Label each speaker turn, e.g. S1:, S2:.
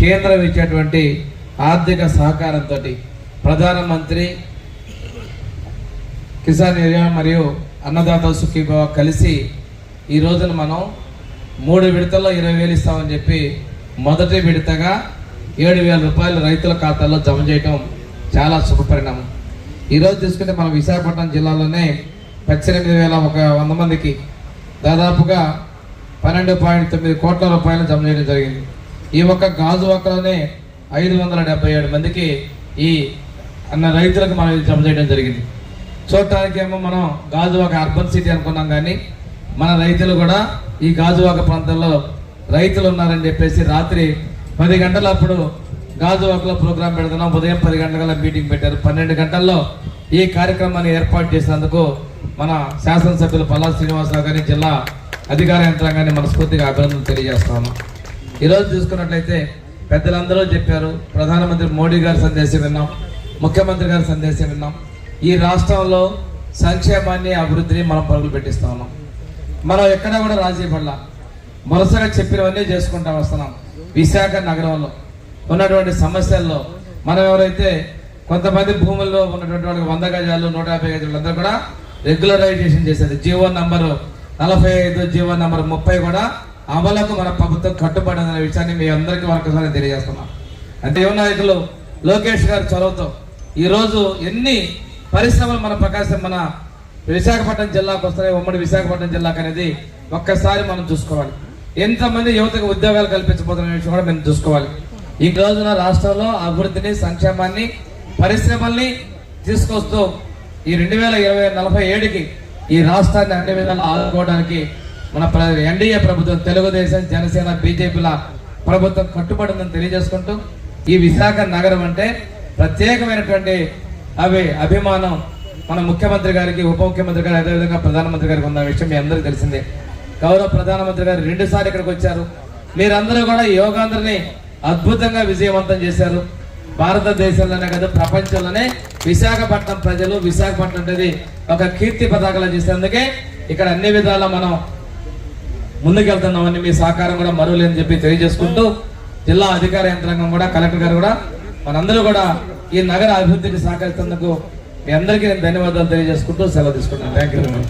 S1: కేంద్రం ఇచ్చేటువంటి ఆర్థిక సహకారంతో ప్రధానమంత్రి కిసాన్ ఏరియా మరియు అన్నదాత సుఖీభావ కలిసి ఈ రోజున మనం మూడు విడతల్లో ఇరవై వేలు ఇస్తామని చెప్పి మొదటి విడతగా ఏడు వేల రూపాయలు రైతుల ఖాతాల్లో జమ చేయటం చాలా శుభపరిణామం. ఈరోజు తీసుకుంటే మన విశాఖపట్నం జిల్లాలోనే పద్దెనిమిది వేల ఒక వంద మందికి దాదాపుగా పన్నెండు పాయింట్ తొమ్మిది కోట్ల రూపాయలు జమ చేయడం జరిగింది. ఈ ఒక్క గాజు ఒక్కలోనే ఐదు వందల డెబ్బై ఏడు మందికి ఈ అన్న రైతులకు మనం ఇది జమ చేయడం జరిగింది. చూడటానికి ఏమో మనం గాజువాక అర్బన్ సిటీ అనుకున్నాం కానీ మన రైతులు కూడా ఈ గాజువాక ప్రాంతంలో రైతులు ఉన్నారని చెప్పేసి రాత్రి పది గంటలప్పుడు గాజువాకలో ప్రోగ్రాం పెడుతున్నాం. ఉదయం పది గంటల మీటింగ్ పెట్టారు. పన్నెండు గంటల్లో ఈ కార్యక్రమాన్ని ఏర్పాటు చేసినందుకు మన శాసనసభ్యులు పల్లా శ్రీనివాసరావు గారి జిల్లా అధికార యంత్రాంగాన్ని మనస్ఫూర్తిగా అభినందనలు తెలియజేస్తాము ఈరోజు చూసుకున్నట్లయితే పెద్దలందరూ చెప్పారు ప్రధానమంత్రి మోడీ గారి సందేశం విన్నాం ముఖ్యమంత్రి గారి సందేశం విన్నాం. ఈ రాష్ట్రంలో సంక్షేమాన్ని అభివృద్ధిని మనం పరుగులు పెట్టిస్తా ఉన్నాం. మనం ఎక్కడ కూడా రాజీ పడలా. వరుసగా చెప్పినవన్నీ చేసుకుంటా వస్తున్నాం. విశాఖ నగరంలో ఉన్నటువంటి సమస్యల్లో మనం ఎవరైతే కొంతమంది భూముల్లో ఉన్నటువంటి వాళ్ళకి వంద గజాలు నూట యాభై గజాలు అందరూ కూడా రెగ్యులరైజేషన్ చేశారు. జీవో నంబరు నలభై ఐదు జీవో నంబర్ ముప్పై కూడా అమలకు మన ప్రభుత్వం కట్టుబడి అనే విషయాన్ని మీ అందరికీ మరొకసారి తెలియజేస్తున్నాం. అంటే యువ నాయకులు లోకేష్ గారు చొరవతో ఈరోజు ఎన్ని పరిశ్రమలు మన ప్రకాశం మన విశాఖపట్నం జిల్లాకు వస్తున్నాయి ఉమ్మడి విశాఖపట్నం జిల్లాకు అనేది ఒక్కసారి మనం చూసుకోవాలి. ఎంతమంది యువతకు ఉద్యోగాలు కల్పించబోతున్న విషయం కూడా మేము చూసుకోవాలి. ఈ రోజున రాష్ట్రంలో అభివృద్ధిని సంక్షేమాన్ని పరిశ్రమల్ని తీసుకొస్తూ ఈ రెండు వేల ఇరవై నలభై ఏడుకి ఈ రాష్ట్రాన్ని అన్ని విధాలు ఆదుకోవడానికి మన ఎన్డీఏ ప్రభుత్వం తెలుగుదేశం జనసేన బీజేపీల ప్రభుత్వం కట్టుబడిందని తెలియజేసుకుంటూ ఈ విశాఖ నగరం అంటే ప్రత్యేకమైనటువంటి అవి అభిమానం మన ముఖ్యమంత్రి గారికి ఉప ముఖ్యమంత్రి గారు అదేవిధంగా ప్రధానమంత్రి గారికి ఉన్న విషయం మీ అందరికీ తెలిసిందే. గౌరవ ప్రధానమంత్రి గారు రెండుసార్లు ఇక్కడికి వచ్చారు. మీరందరూ కూడా యోగాంధ్రని అద్భుతంగా విజయవంతం చేశారు. భారతదేశంలోనే కాదు ప్రపంచంలోనే విశాఖపట్నం ప్రజలు విశాఖపట్నం అనేది ఒక కీర్తి పతాకలా చేసేందుకే ఇక్కడ అన్ని విధాలా మనం ముందుకెళ్తున్నామని మీ సహకారం కూడా మరువలేని చెప్పి తెలియజేసుకుంటూ జిల్లా అధికార యంత్రాంగం కూడా కలెక్టర్ గారు కూడా మనందరూ కూడా ఈ నగర అభివృద్ధికి సహకరిస్తున్నందుకు మీ అందరికీ నేను ధన్యవాదాలు తెలియజేసుకుంటూ సెలవు తీసుకుంటాను థ్యాంక్ యూ